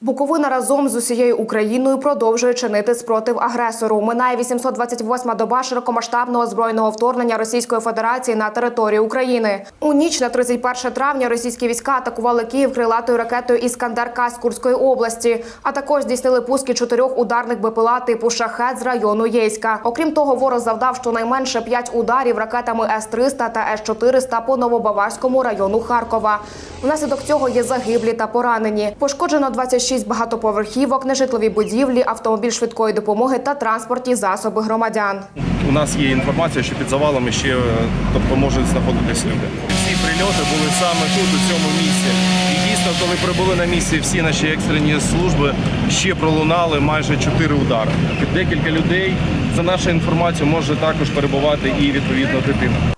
Буковина разом з усією Україною продовжує чинити спротив агресору. Минає 828-ма доба широкомасштабного збройного вторгнення Російської Федерації на територію України. У ніч на 31 травня російські війська атакували Київ крилатою ракетою Іскандер К з Курської області, а також здійснили пуски чотирьох ударних БПЛА типу шахет з району Єйська. Окрім того, ворог завдав щонайменше п'ять ударів ракетами С-300 та С-400 по Новобаварському району Харкова. Внаслідок цього є загиблі та поранені. Пошкоджено 26 багатоповерхівок, нежитлові будівлі, автомобіль швидкої допомоги та транспортні засоби громадян. У нас є інформація, що під завалами ще тобто можуть знаходитись люди. Всі прильоти були саме тут, у цьому місці. І дійсно, коли прибули на місці всі наші екстрені служби, ще пролунали майже чотири удари. Декілька людей за нашою інформацією може також перебувати і відповідно дитина.